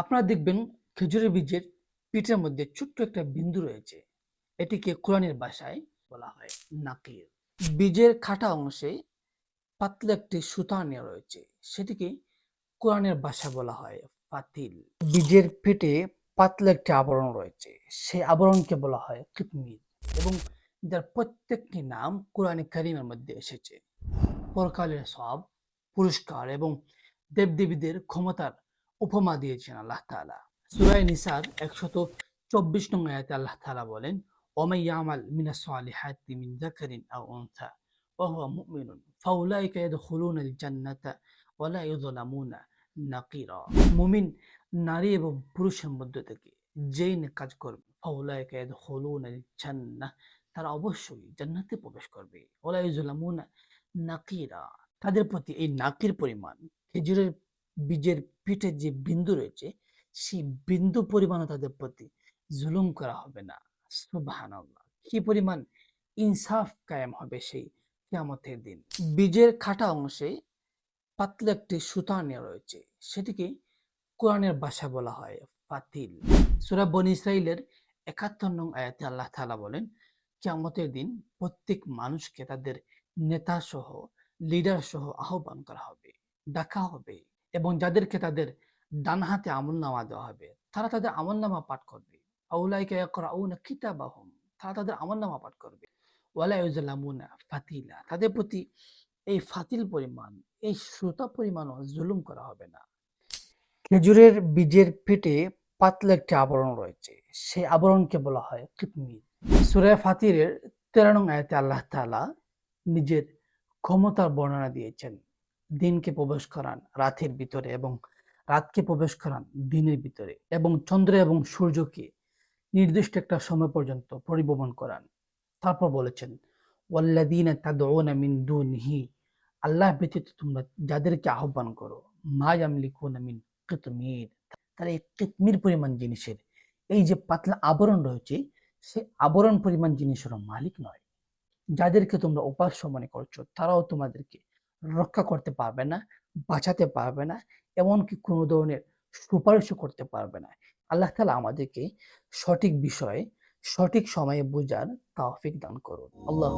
আপনারা দেখবেন খেজুরের বীজের পিঠের মধ্যে ছোট্ট একটা বিন্দু রয়েছে। এটিকে কোরআনের ভাষায় বলা হয় নাকির। বীজের খাটা অংশে পাতলা একটি সুতা নেওয়া রয়েছে। সেটিকে কোরআনের ভাষা বলা হয় ফাতিল। বীজের পেটে পাতলা একটি আবরণ রয়েছে। সেই আবরণকে বলা হয় কিতমির এবং যার প্রত্যেকটি নাম কোরআনে কারিমের মধ্যে এসেছে। পরকালের সব পুরস্কার এবং দেবদেবীদের ক্ষমতার উপমা দিয়েছেন আল্লাহ তাআলা। সূরা নিসার 124 নং আয়াতে আল্লাহ তাআলা বলেন ওমাই ইয়ামাল মিনাস সালিহাতি মিন যাকারিন আও উনসা ওয়া হুয়া মুমিনুন, ফাউলাইকা ইয়াদখুলুনাল জান্নাতা ওয়া লা ইউযলামুনা নাকিরা। মুমিন নারী এবং পুরুষের মধ্যে থেকে যেই কাজ করবে, ফাউলাইকা ইয়াদখুলুনাল জান্নাহ, তারা অবশ্যই জান্নাতে প্রবেশ করবে। ওয়া লা ইউযলামুনা নাকিরা। তাদের প্রতি এই নাকির পরিমাণ খেজুরের বীজের পিঠে যে বিন্দু রয়েছে, সেই বিন্দু পরিমাণও তাদের প্রতি জুলুম করা হবে না। সুবহানাল্লাহ। কি পরিমাণ ইনসাফ কায়েম হবে সেই কিয়ামতের দিন। বীজের খাটা অংশে পাতলা একটি সুতা নেওয়া রয়েছে। সেটিকে কোরআনের ভাষা বলা হয় ফাতিল। সূরা বনি ইসরাইলের একাত্তর নং আয়াতে আল্লাহ তালা বলেন, কিয়ামতের দিন প্রত্যেক মানুষকে তাদের নেতা সহ লিডার সহ আহ্বান করা হবে, ডাকা হবে। এবং যাদেরকে তাদের ডান হাতে আমল নামা দেওয়া হবে, তারা তাদের আমল নামা পাঠ করবে। তারা তাদের আমল নামা পাঠ করবে। ফাতিলা, তাদের প্রতি এই ফাতিল পরিমাণ, এই শ্রোতা পরিমাণও জুলুম করা হবে না। খেজুরের বীজের পেটে পাতলা একটি আবরণ রয়েছে, সেই আবরণকে বলা হয় কিতমির সূরা ফাতিরের তেরো আয়াতে আল্লাহ তাআলা নিজের ক্ষমতার বর্ণনা দিয়েছেন দিনকে প্রবেশ করান রাতের ভিতরে এবং রাতকে প্রবেশ করান দিনের ভিতরে এবং চন্দ্র এবং সূর্যকে নির্দিষ্ট একটা সময় পর্যন্ত পরিভ্রমণ করান। তারপর বলেছেন ওয়াল্লাদিনা তাদউনা মিন দুনিহি আল্লাহ ব্যতীত তোমরা যাদেরকে আহ্বান করো, মা ইয়ামলিকুনা মিন কিতমির। তারা এই কিতমির পরিমাণ জিনিসের এই যে পাতলা আবরণ রয়েছে, সে আবরণ পরিমাণ জিনিসের মালিক নয়। যাদেরকে তোমরা উপাস্য মনে করছ, তারাও তোমাদেরকে রক্ষা করতে পারবে না, বাঁচাতে পারবে না, এমনকি কোনো ধরনের সুপারিশও করতে পারবে না। আল্লাহ তালা আমাদেরকে সঠিক বিষয়ে, সঠিক সময়ে বোঝার তাওফিক দান করুন। আল্লাহ